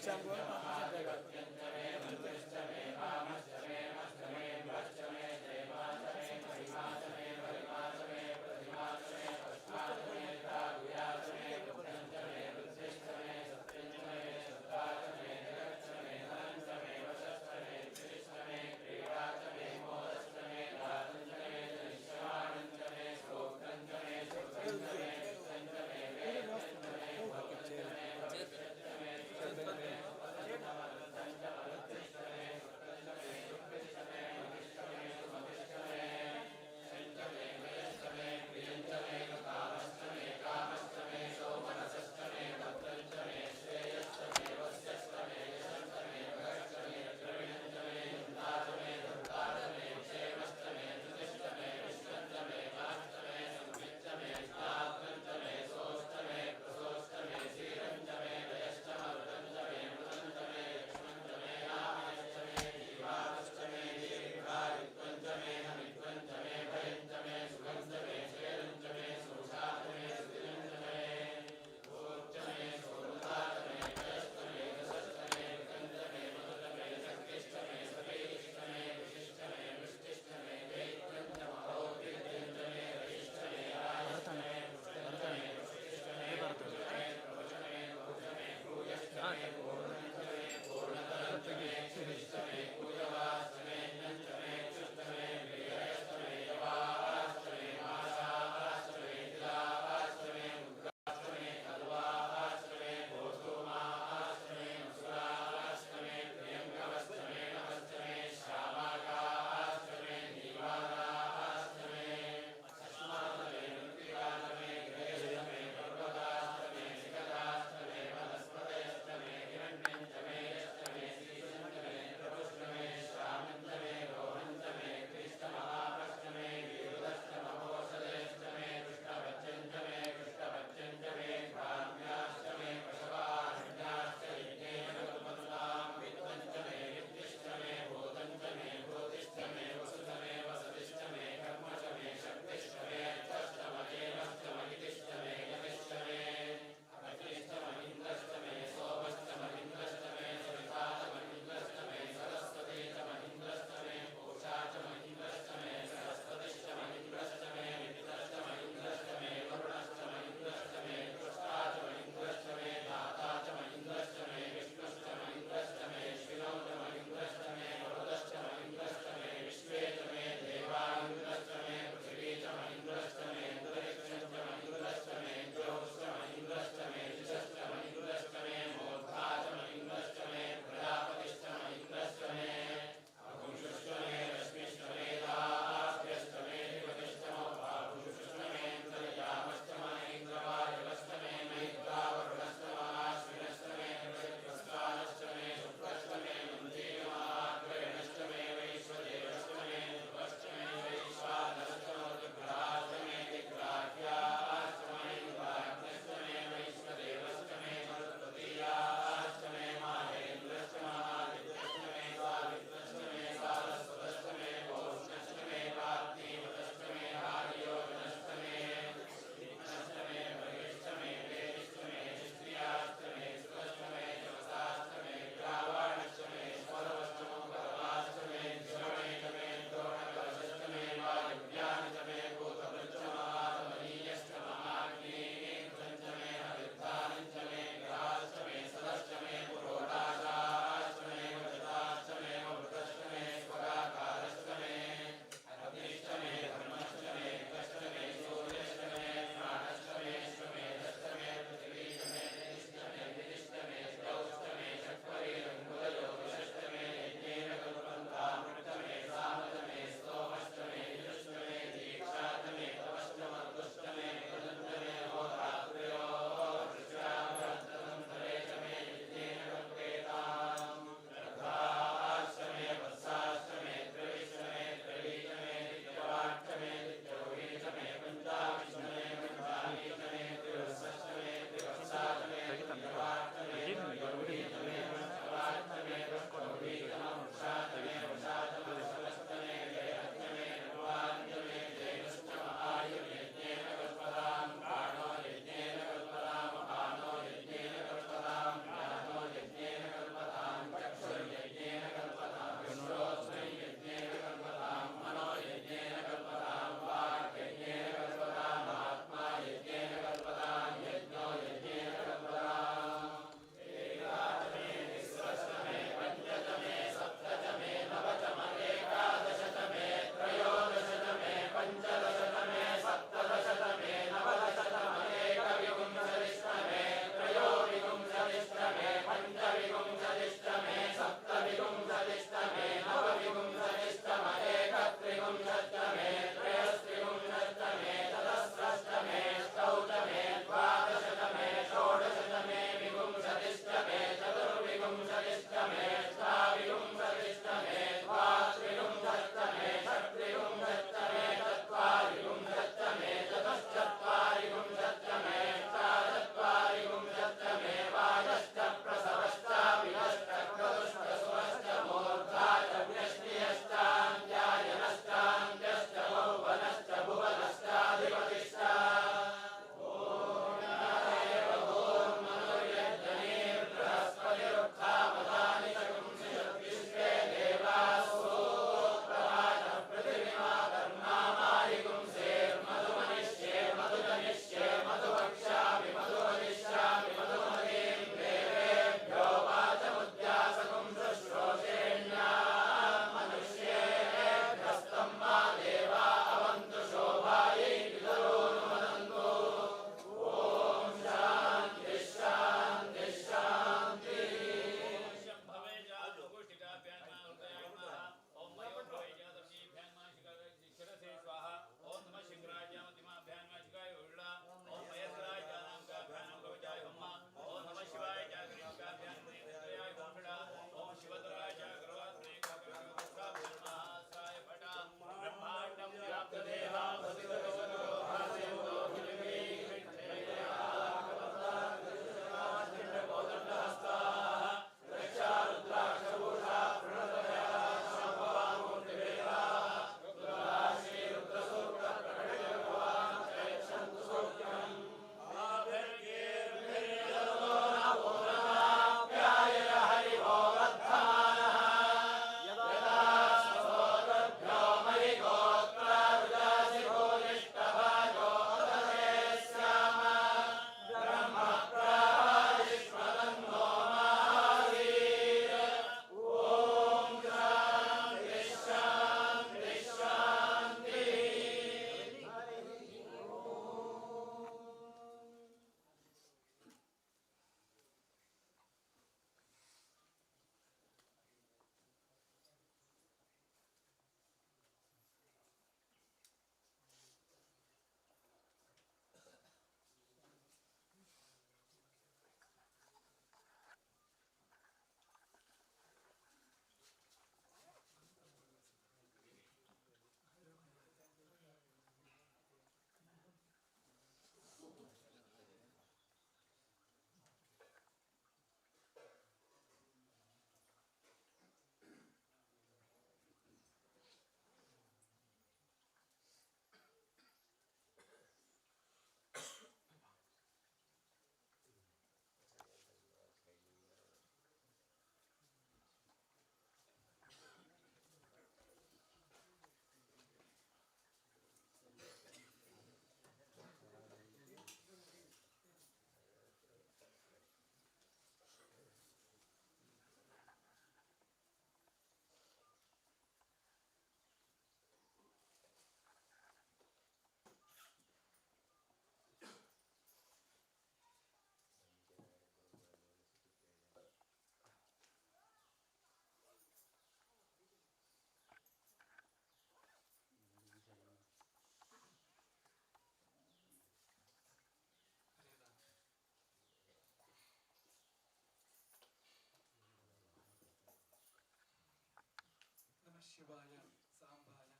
September. ಶಿವಾಯ ಸಾಂಬಾಯ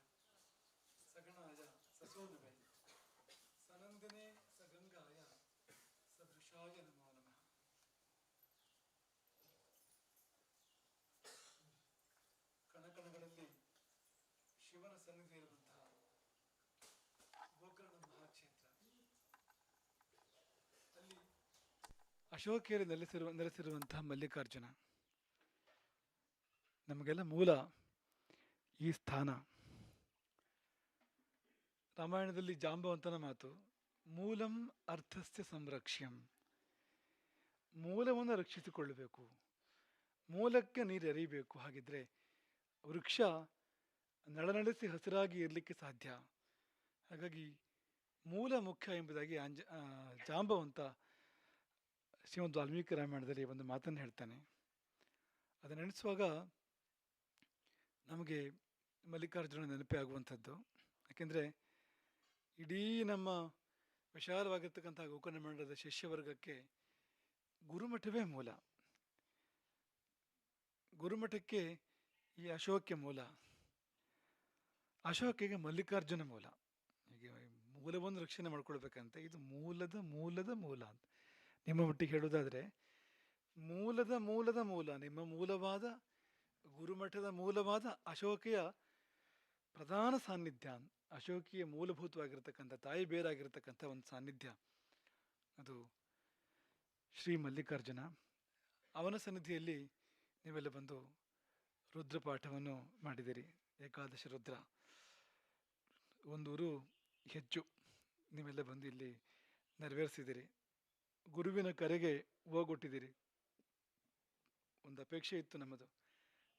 ಸಗಣಾಯ ಸಸೋನವೈ ಸನಂದಿನೇ ಸಗಂಗಾಯ ಸದೃಶಾಯ ನಮೋ ನಮಃ ಕಣಕಣಗಳಲ್ಲಿ ಶಿವನ ಸನ್ನಿಧಿ ಇರುವಂತಹ ಗೋಕರ್ಣ ಮಹಾಕ್ಷೇತ್ರ ಅಲ್ಲಿ ಅಶೋಕಿಯಲ್ಲಿ ನೆಲೆಸಿರುವ ನೆಲೆಸಿರುವಂತಹ ಮಲ್ಲಿಕಾರ್ಜುನ ನಮಗೆಲ್ಲ ಮೂಲ ಈ ಸ್ಥಾನ. ರಾಮಾಯಣದಲ್ಲಿ ಜಾಂಬವಂತನ ಮಾತು, ಮೂಲಂ ಅರ್ಥಸ್ಯ ಸಂರಕ್ಷ್ಯಂ. ಮೂಲವನ್ನು ರಕ್ಷಿಸಿಕೊಳ್ಳಬೇಕು. ಮೂಲಕ್ಕೆ ನೀರು ಎರೆಯಬೇಕು. ಹಾಗಿದ್ರೆ ವೃಕ್ಷ ನಳನಡೆಸಿ ಹಸಿರಾಗಿ ಇರಲಿಕ್ಕೆ ಸಾಧ್ಯ. ಹಾಗಾಗಿ ಮೂಲ ಮುಖ್ಯ ಎಂಬುದಾಗಿ ಅಂಜ ಜಾಂಬವಂತ ಶ್ರೀಮದ್ ವಾಲ್ಮೀಕಿ ರಾಮಾಯಣದಲ್ಲಿ ಒಂದು ಮಾತನ್ನು ಹೇಳ್ತಾನೆ. ಅದನ್ನು ನೆನೆಸುವಾಗ ನಮಗೆ ಮಲ್ಲಿಕಾರ್ಜುನ ನೆನಪೇ ಆಗುವಂಥದ್ದು ಯಾಕೆಂದರೆ ಇಡೀ ನಮ್ಮ ವಿಶಾಲವಾಗಿರ್ತಕ್ಕಂಥ ಗೋಕರ್ಣ ಮಂಡಲದ ಶಿಷ್ಯವರ್ಗಕ್ಕೆ ಗುರುಮಠವೇ ಮೂಲ. ಗುರುಮಠಕ್ಕೆ ಈ ಅಶೋಕ್ಯ ಮೂಲ. ಅಶೋಕಿಗೆ ಮಲ್ಲಿಕಾರ್ಜುನ ಮೂಲ. ಹೀಗೆ ಮೂಲವನ್ನು ರಕ್ಷಣೆ ಮಾಡ್ಕೊಳ್ಬೇಕಂತೆ. ಇದು ಮೂಲದ ಮೂಲದ ಮೂಲ ಅಂತ. ನಿಮ್ಮ ಮಟ್ಟಿಗೆ ಹೇಳುವುದಾದರೆ, ಮೂಲದ ಮೂಲದ ಮೂಲ, ನಿಮ್ಮ ಮೂಲವಾದ ಗುರುಮಠದ ಮೂಲವಾದ ಅಶೋಕಿಯ ಪ್ರಧಾನ ಸಾನ್ನಿಧ್ಯ, ಅಶೋಕಿಯ ಮೂಲಭೂತವಾಗಿರ್ತಕ್ಕಂಥ ತಾಯಿ ಬೇರಾಗಿರ್ತಕ್ಕಂಥ ಒಂದು ಸಾನ್ನಿಧ್ಯ, ಅದು ಶ್ರೀ ಮಲ್ಲಿಕಾರ್ಜುನ. ಅವನ ಸನ್ನಿಧಿಯಲ್ಲಿ ನೀವೆಲ್ಲ ಬಂದು ರುದ್ರಪಾಠವನ್ನು ಮಾಡಿದಿರಿ ಏಕಾದಶ ರುದ್ರ. ಒಂದೂರು ಹೆಚ್ಚು ನೀವೆಲ್ಲ ಬಂದು ಇಲ್ಲಿ ನೆರವೇರಿಸಿದಿರಿ ಗುರುವಿನ ಕರೆಗೆ ಹೋಗೊಟ್ಟಿದ್ದೀರಿ ಒಂದು ಅಪೇಕ್ಷೆ ಇತ್ತು ನಮ್ಮದು.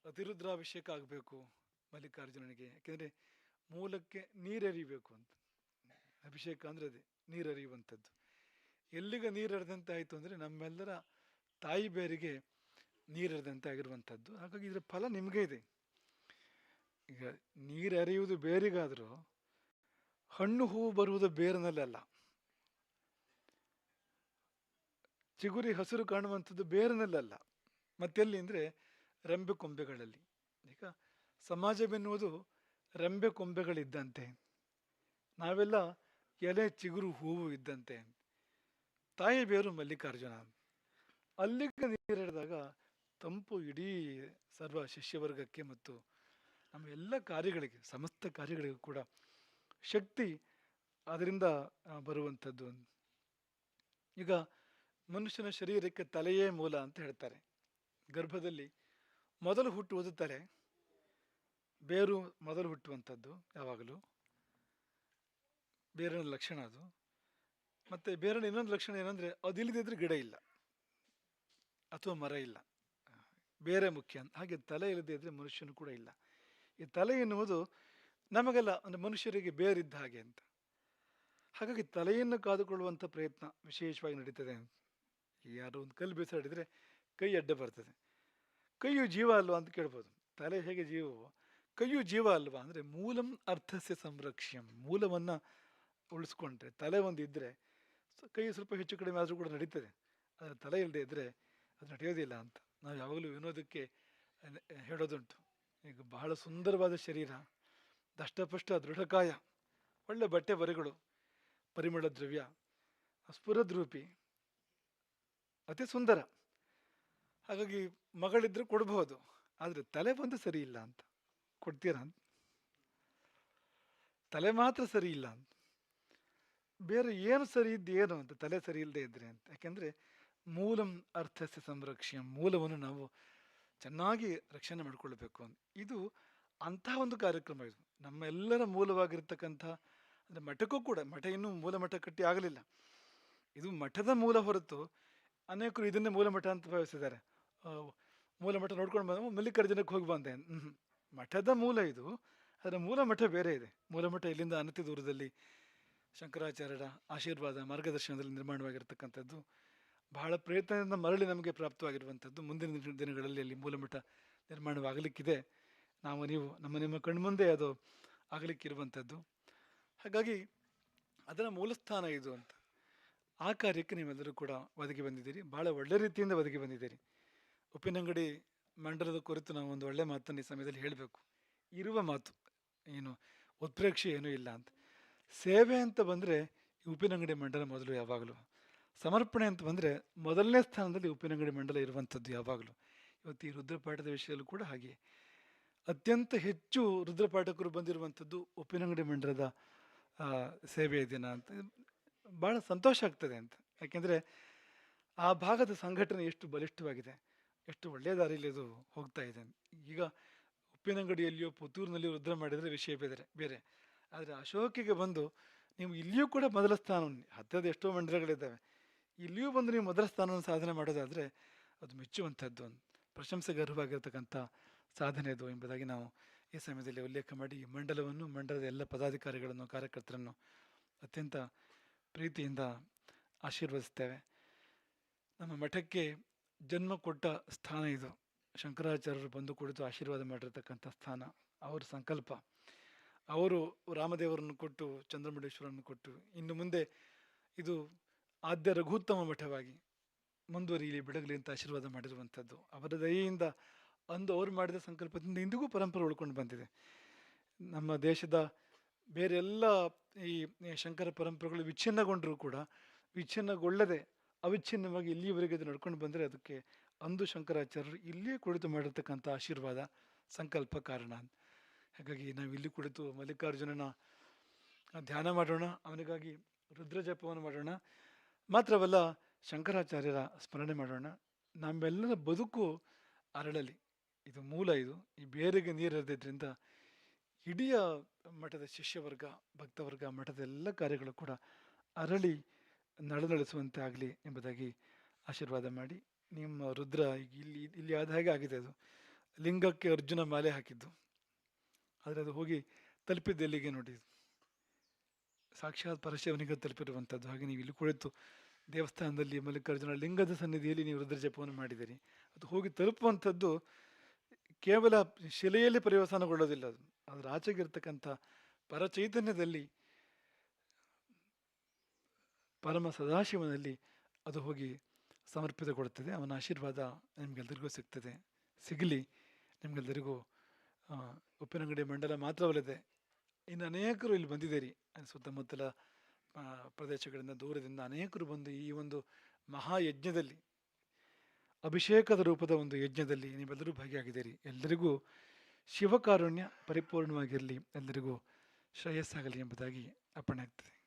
ಅತಿರುದ್ರಾಭಿಷೇಕ ಆಗಬೇಕು. ಮಲ್ಲಿಕಾರ್ಜುನನಿಗೆ, ಯಾಕೆಂದರೆ ಮೂಲಕ್ಕೆ ನೀರೆರಿಬೇಕು ಅಂತ. ಅಭಿಷೇಕ ಅಂದರೆ ಅದೇ, ನೀರರಿಯುವಂಥದ್ದು. ಎಲ್ಲಿಗೆ ನೀರೆರೆದಂತೆ ಆಯಿತು ಅಂದರೆ ನಮ್ಮೆಲ್ಲರ ತಾಯಿ ಬೇರಿಗೆ ನೀರೆರೆದಂತೆ ಆಗಿರುವಂಥದ್ದು ಹಾಗಾಗಿ ಇದರ ಫಲ ನಿಮಗೆ ಇದೆ. ಈಗ ನೀರು ಅರಿಯುವುದು ಬೇರಿಗಾದರೂ ಹಣ್ಣು ಹೂವು ಬರುವುದು ಬೇರಿನಲ್ಲಲ್ಲ. ಚಿಗುರಿ, ಹಸಿರು ಕಾಣುವಂಥದ್ದು ಬೇರಿನಲ್ಲಲ್ಲ. ಮತ್ತೆಲ್ಲಿ ಅಂದರೆ ರಂಬೆ ಕೊಂಬೆಗಳಲ್ಲಿ. ಸಮಾಜವೆನ್ನುವುದು ರೆಂಬೆ ಕೊಂಬೆಗಳಿದ್ದಂತೆ. ನಾವೆಲ್ಲ ಎಲೆ, ಚಿಗುರು, ಹೂವು ಇದ್ದಂತೆ. ತಾಯಿ ಬೇರು ಮಲ್ಲಿಕಾರ್ಜುನ. ಅಲ್ಲಿಗೆ ನೀರಿಡಿದಾಗ ತಂಪು ಇಡೀ ಸರ್ವ ಶಿಷ್ಯವರ್ಗಕ್ಕೆ ಮತ್ತು ನಮ್ಮ ಎಲ್ಲ ಕಾರ್ಯಗಳಿಗೆ, ಸಮಸ್ತ ಕಾರ್ಯಗಳಿಗೂ ಕೂಡ ಶಕ್ತಿ ಅದರಿಂದ ಬರುವಂಥದ್ದು. ಈಗ ಮನುಷ್ಯನ ಶರೀರಕ್ಕೆ ತಲೆಯೇ ಮೂಲ ಅಂತ ಹೇಳ್ತಾರೆ. ಗರ್ಭದಲ್ಲಿ ಮೊದಲು ಹುಟ್ಟುವುದು ತಲೆ ಬೇರು ಮೊದಲು ಹುಟ್ಟುವಂಥದ್ದು ಯಾವಾಗಲೂ. ಬೇರಿನ ಲಕ್ಷಣ ಅದು. ಮತ್ತು ಬೇರಿನ ಇನ್ನೊಂದು ಲಕ್ಷಣ ಏನಂದರೆ ಅದಿಲ್ಲದಿದ್ದರೆ ಗಿಡ ಇಲ್ಲ. ಅಥವಾ ಮರ ಇಲ್ಲ. ಬೇರೆ ಮುಖ್ಯ ಹಾಗೆ ತಲೆ ಇಲ್ಲದೇ ಇದ್ದರೆ ಮನುಷ್ಯನು ಕೂಡ ಇಲ್ಲ. ಈ ತಲೆ ಎನ್ನುವುದು ನಮಗೆಲ್ಲ ಅಂದರೆ ಮನುಷ್ಯರಿಗೆ ಬೇರಿದ್ದ ಹಾಗೆ ಅಂತ. ಹಾಗಾಗಿ ತಲೆಯನ್ನು ಕಾದುಕೊಳ್ಳುವಂಥ ಪ್ರಯತ್ನ ವಿಶೇಷವಾಗಿ ನಡೀತದೆ ಯಾರೋ ಒಂದು ಕಲ್ಲು ಬೀಸಾಡಿದರೆ ಕೈ ಅಡ್ಡ ಬರ್ತದೆ. ಕೈಯು ಜೀವ ಅಲ್ವಾ ಅಂತ ಕೇಳ್ಬೋದು. ತಲೆ ಹೇಗೆ ಜೀವವೋ? ಕೈಯು ಜೀವ ಅಲ್ವಾ? ಅಂದರೆ ಮೂಲಂ ಅರ್ಥಸ್ಯ ಸಂರಕ್ಷ್ಯಂ, ಮೂಲವನ್ನು ಉಳಿಸ್ಕೊಂಡ್ರೆ, ತಲೆ ಒಂದು ಇದ್ದರೆ ಕೈ ಸ್ವಲ್ಪ ಹೆಚ್ಚು ಕಡಿಮೆ ಆದರೂ ಕೂಡ ನಡೀತದೆ. ಆದರೆ ತಲೆ ಇಲ್ಲದೆ ಇದ್ದರೆ ಅದು ನಡೆಯೋದಿಲ್ಲ ಅಂತ. ನಾವು ಯಾವಾಗಲೂ ವಿನೋದಕ್ಕೆ ಹೇಳೋದುಂಟು. ಈಗ ಬಹಳ ಸುಂದರವಾದ ಶರೀರ, ದಷ್ಟಪಷ್ಟ ದೃಢಕಾಯ, ಒಳ್ಳೆ ಬಟ್ಟೆ ಬರೆಗಳು, ಪರಿಮಳ ದ್ರವ್ಯ ಸ್ಫುರದ್ರೂಪಿ ಅತಿ ಸುಂದರ. ಹಾಗಾಗಿ ಮಗಳಿದ್ರೆ ಕೊಡಬಹುದು ಆದರೆ ತಲೆ ಬಂದು ಸರಿ ಇಲ್ಲ ಅಂತ. ಕೊಡ್ತೀರಾ ಅಂತ. ತಲೆ ಮಾತ್ರ ಸರಿ ಇಲ್ಲ ಅಂತ. ಬೇರೆ ಏನು ಸರಿ ಇದ್ದು ಏನು ಅಂತ, ತಲೆ ಸರಿ ಇಲ್ಲದೆ ಇದ್ರೆ ಅಂತ. ಯಾಕೆಂದರೆ ಮೂಲಂ ಅರ್ಥಸ್ಯ ಸಂರಕ್ಷ್ಯ, ಮೂಲವನ್ನು ನಾವು ಚೆನ್ನಾಗಿ ರಕ್ಷಣೆ ಮಾಡಿಕೊಳ್ಬೇಕು ಅಂತ. ಇದು ಅಂತಹ ಒಂದು ಕಾರ್ಯಕ್ರಮ ಇದು. ನಮ್ಮೆಲ್ಲರ ಮೂಲವಾಗಿರ್ತಕ್ಕಂಥ ಅಂದರೆ ಮಠಕ್ಕೂ ಕೂಡ, ಮಠ ಇನ್ನೂ ಮೂಲ ಮಠ ಕಟ್ಟಿ ಆಗಲಿಲ್ಲ. ಇದು ಮಠದ ಮೂಲ ಹೊರತು ಅನೇಕರು ಇದನ್ನೇ ಮೂಲ ಮಠ ಅಂತ ಭಾವಿಸಿದ್ದಾರೆ. ಮೂಲ ಮಠ ನೋಡ್ಕೊಂಡು ಬಂದ ಮಲ್ಲಿಕಾರ್ಜುನಕ್ಕೆ ಹೋಗಿ ಬಂದೆ. ಹ್ಮ್. ಮಠದ ಮೂಲ ಇದು ಅದರ ಮೂಲ ಮಠ ಬೇರೆ ಇದೆ. ಮೂಲ ಮಠ ಇಲ್ಲಿಂದ ಅನತಿ ದೂರದಲ್ಲಿ ಶಂಕರಾಚಾರ್ಯರ ಆಶೀರ್ವಾದ ಮಾರ್ಗದರ್ಶನದಲ್ಲಿ ನಿರ್ಮಾಣವಾಗಿರತಕ್ಕಂಥದ್ದು. ಬಹಳ ಪ್ರಯತ್ನದಿಂದ ಮರಳಿ ನಮಗೆ ಪ್ರಾಪ್ತವಾಗಿರುವಂಥದ್ದು. ಮುಂದಿನ ದಿನಗಳಲ್ಲಿ ಅಲ್ಲಿ ಮೂಲಮಠ ನಿರ್ಮಾಣವಾಗಲಿಕ್ಕಿದೆ. ನಾವು, ನೀವು, ನಮ್ಮ, ನಿಮ್ಮ ಕಣ್ಮುಂದೆ ಅದು ಆಗಲಿಕ್ಕಿರುವಂಥದ್ದು. ಹಾಗಾಗಿ ಅದರ ಮೂಲಸ್ಥಾನ ಇದು ಅಂತ. ಆ ಕಾರ್ಯಕ್ಕೆ ನೀವೆಲ್ಲರೂ ಕೂಡ ಒದಗಿ ಬಂದಿದ್ದೀರಿ. ಭಾಳ ಒಳ್ಳೆ ರೀತಿಯಿಂದ ಒದಗಿ ಬಂದಿದ್ದೀರಿ. ಉಪ್ಪಿನಂಗಡಿ ಮಂಡಲದ ಕುರಿತು ನಾವು ಒಂದು ಒಳ್ಳೆ ಮಾತನ್ನು ಈ ಸಮಯದಲ್ಲಿ ಹೇಳಬೇಕು. ಇರುವ ಮಾತು, ಏನು ಉತ್ಪ್ರೇಕ್ಷೆ ಏನೂ ಇಲ್ಲ ಅಂತ. ಸೇವೆ ಅಂತ ಬಂದರೆ ಉಪ್ಪಿನಂಗಡಿ ಮಂಡಲ ಮೊದಲು ಯಾವಾಗಲೂ. ಸಮರ್ಪಣೆ ಅಂತ ಬಂದರೆ ಮೊದಲನೇ ಸ್ಥಾನದಲ್ಲಿ ಉಪ್ಪಿನಂಗಡಿ ಮಂಡಲ ಇರುವಂಥದ್ದು ಯಾವಾಗಲೂ. ಇವತ್ತು ಈ ರುದ್ರಪಾಠದ ವಿಷಯದಲ್ಲೂ ಕೂಡ ಹಾಗೆ. ಅತ್ಯಂತ ಹೆಚ್ಚು ರುದ್ರಪಾಠಕರು ಬಂದಿರುವಂಥದ್ದು ಉಪ್ಪಿನಂಗಡಿ ಮಂಡಲದ ಸೇವೆ ದಿನ ಅಂತ. ಭಾಳ ಸಂತೋಷ ಆಗ್ತದೆ ಅಂತ. ಯಾಕೆಂದರೆ ಆ ಭಾಗದ ಸಂಘಟನೆ ಎಷ್ಟು ಬಲಿಷ್ಠವಾಗಿದೆ. ಎಷ್ಟು ಒಳ್ಳೆಯ ದಾರಿಯಲ್ಲಿ ಅದು ಹೋಗ್ತಾ ಇದೆ. ಈಗ ಉಪ್ಪಿನಂಗಡಿಯಲ್ಲಿಯೋ ಪುತ್ತೂರಿನಲ್ಲಿಯೋ ರುದ್ರ ಮಾಡಿದರೆ ವಿಷಯ ಬೇರೆ ಬೇರೆ. ಆದರೆ ಅಶೋಕಿಗೆ ಬಂದು ನೀವು ಇಲ್ಲಿಯೂ ಕೂಡ ಮೊದಲ ಸ್ಥಾನವನ್ನು, ಹತ್ತಿರದ ಎಷ್ಟೋ ಮಂಡಲಗಳಿದ್ದಾವೆ ಇಲ್ಲಿಯೂ ಬಂದು ನೀವು ಮೊದಲ ಸ್ಥಾನವನ್ನು ಸಾಧನೆ ಮಾಡೋದಾದರೆ ಅದು ಮೆಚ್ಚುವಂಥದ್ದು ಒಂದು ಪ್ರಶಂಸೆಗೆ ಅರ್ಹವಾಗಿರ್ತಕ್ಕಂಥ ಸಾಧನೆ ಅದು ಎಂಬುದಾಗಿ ನಾವು ಈ ಸಮಯದಲ್ಲಿ ಉಲ್ಲೇಖ ಮಾಡಿ ಈ ಮಂಡಲವನ್ನು, ಮಂಡಲದ ಎಲ್ಲ ಪದಾಧಿಕಾರಿಗಳನ್ನು, ಕಾರ್ಯಕರ್ತರನ್ನು ಅತ್ಯಂತ ಪ್ರೀತಿಯಿಂದ ಆಶೀರ್ವದಿಸ್ತೇವೆ. ನಮ್ಮ ಮಠಕ್ಕೆ ಜನ್ಮ ಕೊಟ್ಟ ಸ್ಥಾನ ಇದು. ಶಂಕರಾಚಾರ್ಯರು ಬಂದು ಕುಳಿತು ಆಶೀರ್ವಾದ ಮಾಡಿರ್ತಕ್ಕಂಥ ಸ್ಥಾನ, ಅವರ ಸಂಕಲ್ಪ. ಅವರು ರಾಮದೇವರನ್ನು ಕೊಟ್ಟು ಚಂದ್ರಮುಂಡೇಶ್ವರನ್ನು ಕೊಟ್ಟು, ಇನ್ನು ಮುಂದೆ ಇದು ಆದ್ಯ ರಘುತ್ತಮ ಮಠವಾಗಿ ಮುಂದುವರಿಯಲಿ ಬಿಡಗಲಿ ಅಂತ ಆಶೀರ್ವಾದ ಮಾಡಿರುವಂಥದ್ದು. ಅವರ ದಯೆಯಿಂದ ಅಂದು ಅವರು ಮಾಡಿದ ಸಂಕಲ್ಪದಿಂದ ಇಂದಿಗೂ ಪರಂಪರೆ ಉಳ್ಕೊಂಡು ಬಂದಿದೆ. ನಮ್ಮ ದೇಶದ ಬೇರೆಲ್ಲ ಈ ಈ ಶಂಕರ ಪರಂಪರೆಗಳು ವಿಚ್ಛಿನ್ನಗೊಂಡರೂ ಕೂಡ ವಿಚ್ಛಿನ್ನಗೊಳ್ಳದೆ ಅವಿಚ್ಛಿನ್ನವಾಗಿ ಇಲ್ಲಿಯವರೆಗೆ ಅದು ನಡ್ಕೊಂಡು ಬಂದರೆ ಅದಕ್ಕೆ ಅಂದು ಶಂಕರಾಚಾರ್ಯರು ಇಲ್ಲಿಯೇ ಕುಳಿತು ಮಾಡಿರ್ತಕ್ಕಂಥ ಆಶೀರ್ವಾದ, ಸಂಕಲ್ಪ ಕಾರಣ. ಹಾಗಾಗಿ ನಾವು ಇಲ್ಲಿ ಕುಳಿತು ಮಲ್ಲಿಕಾರ್ಜುನನ ಧ್ಯಾನ ಮಾಡೋಣ, ಅವನಿಗಾಗಿ ರುದ್ರ ಜಪವನ್ನು ಮಾಡೋಣ. ಮಾತ್ರವಲ್ಲ, ಶಂಕರಾಚಾರ್ಯರ ಸ್ಮರಣೆ ಮಾಡೋಣ. ನಮ್ಮೆಲ್ಲರ ಬದುಕು ಅರಳಲಿ. ಇದು ಮೂಲ ಇದು. ಈ ಬೇರೆಗೆ ನೀರು ಹರಿದಿದ್ರಿಂದ ಇಡೀ ಮಠದ ಶಿಷ್ಯವರ್ಗ, ಭಕ್ತವರ್ಗ, ಮಠದ ಎಲ್ಲ ಕಾರ್ಯಗಳು ಕೂಡ ಅರಳಿ ನಳನಳಿಸುವಂತೆ ಆಗಲಿ ಎಂಬುದಾಗಿ ಆಶೀರ್ವಾದ ಮಾಡಿ. ನಿಮ್ಮ ರುದ್ರ ಇಲ್ಲಿ ಇಲ್ಲಿ ಆದ ಹಾಗೆ ಆಗಿದೆ ಅದು. ಲಿಂಗಕ್ಕೆ ಅರ್ಜುನ ಮಾಲೆ ಹಾಕಿದ್ದು. ಆದರೆ ಅದು ಹೋಗಿ ತಲುಪಿದ್ದು ಎಲ್ಲಿಗೆ ನೋಡಿ? ಸಾಕ್ಷಾತ್ ಪರಶಿವನಿಗೆ ತಲುಪಿರುವಂಥದ್ದು ಹಾಗೆ ನೀವು ಇಲ್ಲಿ ಕುಳಿತು ದೇವಸ್ಥಾನದಲ್ಲಿ ಮಲ್ಲಿಕಾರ್ಜುನ ಲಿಂಗದ ಸನ್ನಿಧಿಯಲ್ಲಿ ನೀವು ರುದ್ರ ಜಪವನ್ನು ಮಾಡಿದ್ದೀರಿ. ಅದು ಹೋಗಿ ತಲುಪುವಂಥದ್ದು ಕೇವಲ ಶಿಲೆಯಲ್ಲಿ ಪರಿವಸನಗೊಳ್ಳೋದಿಲ್ಲ ಅದು. ಅದರ ಆಚೆಗಿರ್ತಕ್ಕಂಥ ಪರಚೈತನ್ಯದಲ್ಲಿ ಪರಮ ಸದಾಶಿವನಲ್ಲಿ ಅದು ಹೋಗಿ ಸಮರ್ಪಿತಗೊಳ್ಳುತ್ತದೆ. ಅವನ ಆಶೀರ್ವಾದ ನಿಮಗೆಲ್ಲರಿಗೂ ಸಿಗ್ತದೆ. ಸಿಗಲಿ ನಿಮಗೆಲ್ಲರಿಗೂ ಉಪ್ಪಿನಂಗಡಿ ಮಂಡಲ ಮಾತ್ರವಲ್ಲದೆ ಇನ್ನು ಅನೇಕರು ಇಲ್ಲಿ ಬಂದಿದ್ದೀರಿ. ಸುತ್ತಮುತ್ತಲ ಪ್ರದೇಶಗಳಿಂದ ದೂರದಿಂದ ಅನೇಕರು ಬಂದು ಈ ಒಂದು ಮಹಾಯಜ್ಞದಲ್ಲಿ ಅಭಿಷೇಕದ ರೂಪದ ಒಂದು ಯಜ್ಞದಲ್ಲಿ ನೀವೆಲ್ಲರೂ ಭಾಗಿಯಾಗಿದ್ದೀರಿ. ಎಲ್ಲರಿಗೂ ಶಿವಕಾರುಣ್ಯ ಪರಿಪೂರ್ಣವಾಗಿರಲಿ. ಎಲ್ಲರಿಗೂ ಶ್ರೇಯಸ್ಸಾಗಲಿ ಎಂಬುದಾಗಿ ಅಪ್ಪಣೆ ಆಗ್ತದೆ.